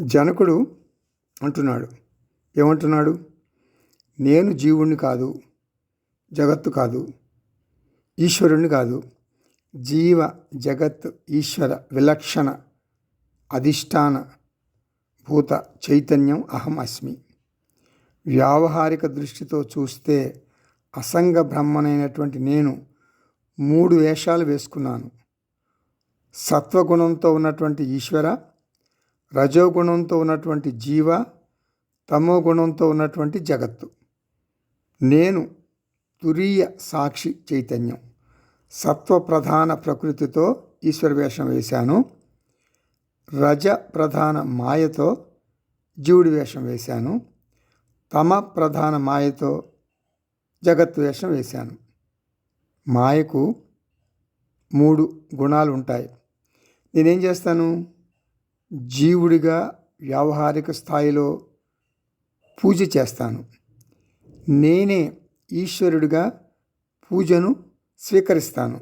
జనకుడు అంటున్నాడు. ఏమంటున్నాడు? నేను జీవుణ్ణి కాదు జగత్తు కాదు ఈశ్వరుణ్ణి కాదు. జీవ జగత్ ఈశ్వర విలక్షణ అధిష్టాన భూత చైతన్యం అహం అస్మి. వ్యావహారిక దృష్టితో చూస్తే అసంగ బ్రహ్మనైనటువంటి నేను మూడు వేషాలు వేసుకున్నాను. సత్వగుణంతో ఉన్నటువంటి ఈశ్వర రజోగుణంతో ఉన్నటువంటి జీవ తమో గుణంతో ఉన్నటువంటి జగత్తు. నేను తురీయ సాక్షి చైతన్యం. సత్వ ప్రధాన ప్రకృతితో ఈశ్వర వేషం వేశాను. రజ ప్రధాన మాయతో జీవుడి వేషం వేశాను. తమ ప్రధాన మాయతో జగత్ వేషం వేశాను. మాయకు మూడు గుణాలు ఉంటాయి నేనేం చేస్తాను? జీవుడిగా వ్యావహారిక స్థాయిలో పూజ చేస్తాను. నేనే ఈశ్వరుడిగా పూజను స్వీకరిస్తాను.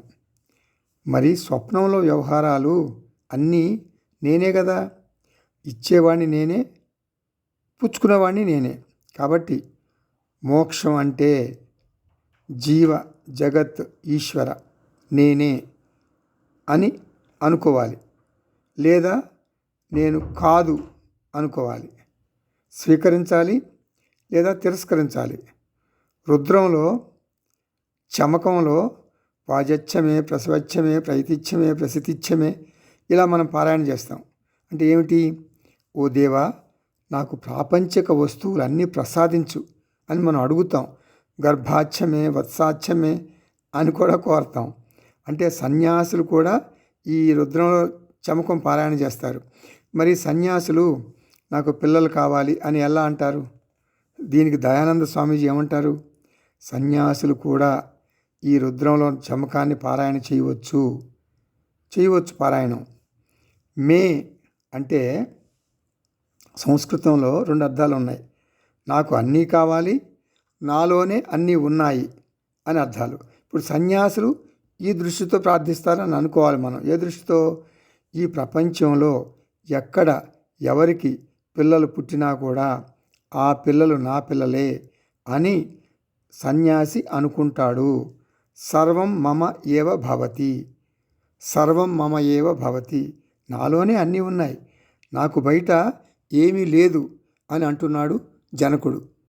మరి స్వప్నంలో వ్యవహారాలు అన్నీ నేనే కదా ఇచ్చేవాణ్ణి నేనే పుచ్చుకునేవాణ్ణి నేనే. కాబట్టి మోక్షం అంటే జీవ జగత్ ఈశ్వర నేనే అని అనుకోవాలి. లేదా నేను కాదు అనుకోవాలి. స్వీకరించాలి లేదా తిరస్కరించాలి. రుద్రంలో చమకంలో వాజచ్చమే ప్రసవచ్చమే ప్రయతిచ్చమే ప్రసితిచ్చమే ఇలా మనం పారాయణ చేస్తాం. అంటే ఏమిటి? ఓ దేవా నాకు ప్రాపంచిక వస్తువులన్నీ ప్రసాదించు అని మనం అడుగుతాం. గర్భాచ్యమే వత్సాచ్యమే అని కూడా కోరతాం. అంటే సన్యాసులు కూడా ఈ రుద్రంలో చమకం పారాయణ చేస్తారు. మరి సన్యాసులు నాకు పిల్లలు కావాలి అని ఎలా అంటారు? దీనికి దయానంద స్వామీజీ ఏమంటారు? సన్యాసులు కూడా ఈ రుద్రంలో చమకాన్ని పారాయణ చేయవచ్చు. చేయవచ్చు పారాయణం. మే అంటే సంస్కృతంలో రెండు అర్థాలు ఉన్నాయి. నాకు అన్నీ కావాలి నాలోనే అన్నీ ఉన్నాయి అని అర్థాలు. ఇప్పుడు సన్యాసులు ఈ దృష్టితో ప్రార్థిస్తారని అనుకోవాలి మనం. ఏ దృష్టితో? ఈ ప్రపంచంలో ఎక్కడ ఎవరికి పిల్లలు పుట్టినా కూడా ఆ పిల్లలు నా పిల్లలే అని సన్యాసి అనుకుంటాడు. సర్వం మమ ఏవ భవతి. సర్వం మమ ఏవ భవతి. నాలోనే అన్నీ ఉన్నాయి. నాకు బయట ఏమీ లేదు అని అంటున్నాడు జనకుడు.